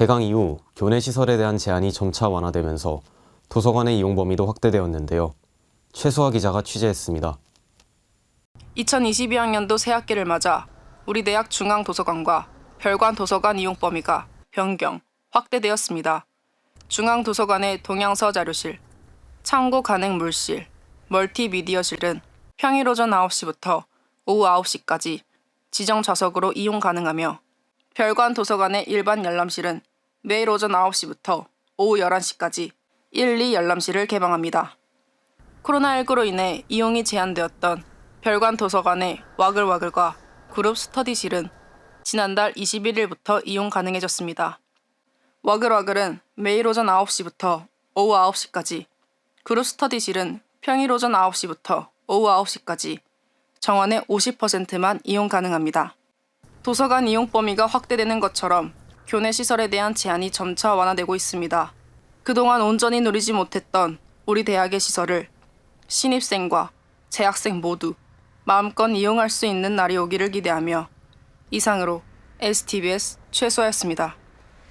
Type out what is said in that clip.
개강 이후 교내 시설에 대한 제한이 점차 완화되면서 도서관의 이용 범위도 확대되었는데요. 최수아 기자가 취재했습니다. 2022학년도 새학기를 맞아 우리 대학 중앙도서관과 별관 도서관 이용 범위가 변경, 확대되었습니다. 중앙도서관의 동양서 자료실, 창고 가능 물실, 멀티미디어실은 평일 오전 9시부터 오후 9시까지 지정 좌석으로 이용 가능하며 별관 도서관의 일반 열람실은 매일 오전 9시부터 오후 11시까지 1, 2 열람실을 개방합니다. 코로나19로 인해 이용이 제한되었던 별관 도서관의 와글와글과 그룹 스터디실은 지난달 21일부터 이용 가능해졌습니다. 와글와글은 매일 오전 9시부터 오후 9시까지, 그룹 스터디실은 평일 오전 9시부터 오후 9시까지 정원의 50%만 이용 가능합니다. 도서관 이용 범위가 확대되는 것처럼 교내 시설에 대한 제한이 점차 완화되고 있습니다. 그동안 온전히 누리지 못했던 우리 대학의 시설을 신입생과 재학생 모두 마음껏 이용할 수 있는 날이 오기를 기대하며 이상으로 STBS 최소였습니다.